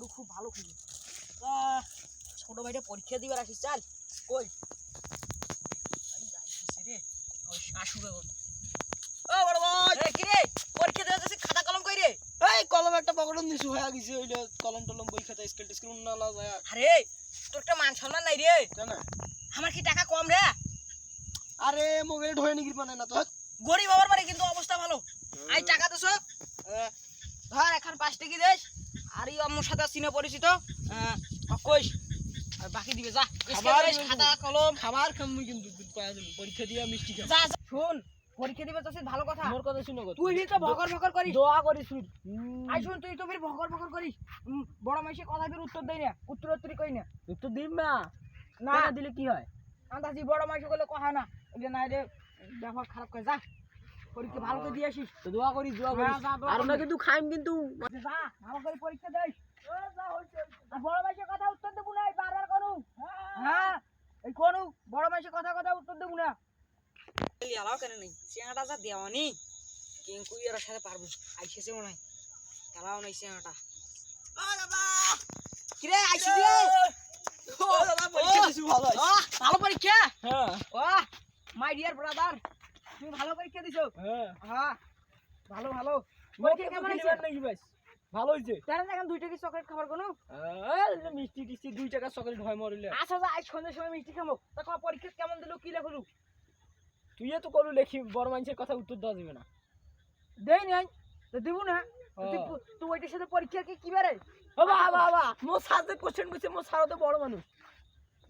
গরু খুব ভালো খুঁজে। ছোট ভাইটা পরীক্ষা দিবার আসিস চাল কই? রে ওই শাশুড়ে গরু ও বড় ভাই! কি রে? পরীক্ষা দিতে যাচ্ছিস খাতা কলম কই রে? এই কলম একটা পকড়ন দিছু হয়ে গেছে ওইটা কলম টলম বই খাতা স্কেল টেস্কেল না লা যায়। আরে তোর একটা মান সম্মান নাই রে। জানা আমার কি টাকা কম রে? আরে মোবাইলে ঢোয়ে নিগির পানে না তো। গরিব বাবার বাড়ি কিন্তু অবস্থা ভালো। আই টাকা তো সব ধর এখন পাঁচ টাকি দেশ আর এই সাথে চিনে পরিচিত? আহ, কইস আর বাকি দিবে যা। খাবার খাতা কলম। খাবার খাম মুই কিন্তু পরীক্ষা দিয়া মিষ্টি যা যা। শোন পরীক্ষা দিবে তো ভালো কথা। মোর কথা শুনো তুই তো ভকর ভকর করিস। দোয়া করি শুন আই শুন তুই তো ফির ভকর ভকর করিস। বড় মাইসে কথা ফির উত্তর দেই না। উত্তর উত্তরই কই না। একটু দিম না। না। দিলে কি হয়? আন্দাজি বড় মাইসে বলে কথা না। এটা না রে ব্যবহার খারাপ করে যা। পরীক্ষা ভালো করে দিয়ে আসিস। তো দোয়া করি দোয়া করি হ্যাঁ, যা, দোয়া আর করি। কিন্তু খাইম কিন্তু। ভালো করে পরীক্ষা দেই বড় মাইসের কথা উত্তর দেবো না বারবার করু হ্যাঁ এই করু বড় মাইসের কথা কথা উত্তর দেবো না। এই আলাও কেন নেই? চেঙাটা যা দেওয়ানি কিঙ্কু এর সাথে পারব। আইসেছে মনে হয়। খেলাও নাই চেঙাটা। কিরে আইসি দিয়ে? ও দাদা পরীক্ষা দিছু ভালো ভালো পরীক্ষা? হ্যাঁ। Oh my dear brother. তুমি ভালো পরীক্ষা দিছো? হ্যাঁ। হ্যাঁ ভালো ভালো। পরীক্ষা পরীক্ষা কেমন কেমন হয়েছে? নাকি ভাই? ভালো হইছে তারা এখন দুইটা কি চকলেট খাবার কোনো? মিষ্টি টিষ্টি দুই টাকা চকলেট হয় মরিলে। আচ্ছা আজ সন্ধ্যের সময় মিষ্টি খাব। তা কো পরীক্ষা কেমন দিলো? কি লেখলু তুই তো করু লেখি বড় মানুষের কথা উত্তর দেওয়া যাবে না। দেই নাই তো দিব না। তুই। পু- ওইটার সাথে পরীক্ষা কি কি বাবা বাবা সাথে কোশ্চেন করছে মোর সারা তো বড় মানুষ।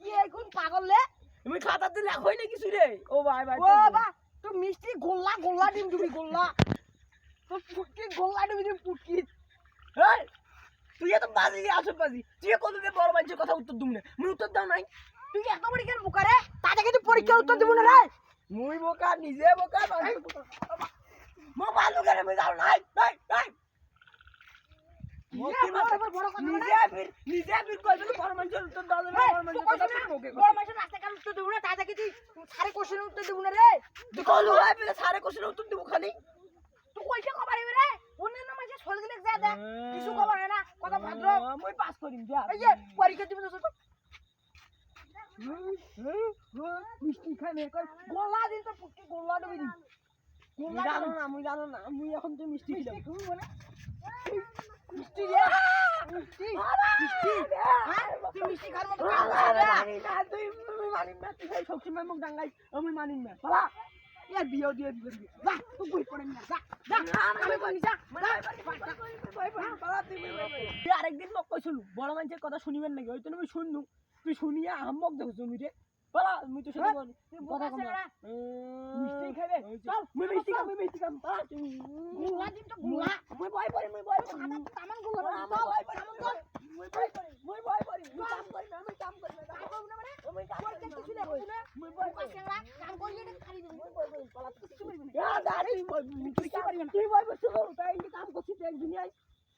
কি এখন পাগল লে? তুমি খাতা দিলে হই না কিছু রে। ও ভাই ভাই ও বা তুই মিষ্টি গোল্লা গোল্লা ডিম দিবি গোল্লা। তো পুটকি গোল্লা ডিম দিবি পুটকি। এই, তুই এত বাজি আসল বাজি। তুই কত দিয়ে বড় মানুষের কথা উত্তর দিম না? মুই উত্তর দাও নাই। তুই এত পরীক্ষার মুখারে তাতে কিন্তু পরীক্ষার উত্তর দিব না রে মুই বোকা নিজে বোকা বোকা। মো ভালো করে মুই যাও নাই নাই নাই বড় বড় বড়। নিজে ফির নিজে ফির কই দিলে বড় মানুষের উত্তর দাও না বড় মানুষের কথা মুখে বড় মাসের রাস্তা কাল উত্তর দিব তুই সারে কোশ্চেন উত্তর দিব না রে। তুই কলু ভাই ফির সারে কোশ্চেন উত্তর দিব খালি। তুই কইছে কবার হইবে রে? অন্যান্য মাসে সল গেলে যা দে কিছু কবার হয় না কথা ভদ্র। মুই পাস করিম যা। এই যে পরীক্ষা দিবি তো মিষ্টি খাই মেয়ে কই গোলা দিন তো পুটকি গোলা দিবি নি মুই জানো না মুই জানো না মুই এখন তুই মিষ্টি খিলাম। মিষ্টি রে মিষ্টি। মিষ্টি। হ্যাঁ তুই মিষ্টি খার মতো কাজ করছিস রে। আমি মানি না বাবা। এ বিয়ে দিয়ে দিবি যা তুই বই পড়ে না যা যা আমি বলি যা তুই আরেকদিন মোক কৈছিল বড় মানুষের কথা শুনিবেন নাকি? ওই তো আমি শুনলু তুই শুনিয়া হাম্মক দেখো তুমি রে বলা মুই তো সেটা কথা কম মিষ্টি খাবে? চল মুই মিষ্টি খাম মুই মিষ্টি খাম বাবা, তুমি গোলা দিন তো গোলা। মুই মুই তামান গোলা মুই মুই ভয় করি কাম করলে এটা খালি দিবি তুই বই বই পালা তুই কিছু করবি না। দাঁড়ি তুই কি পারবি না। তুই ভয় করছিস তাই এই কাম করছিস এক দুনিয়ায়।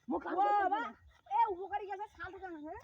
মুই কাম ও বাবা এ উপকারী গেছে থেকে হ্যাঁ?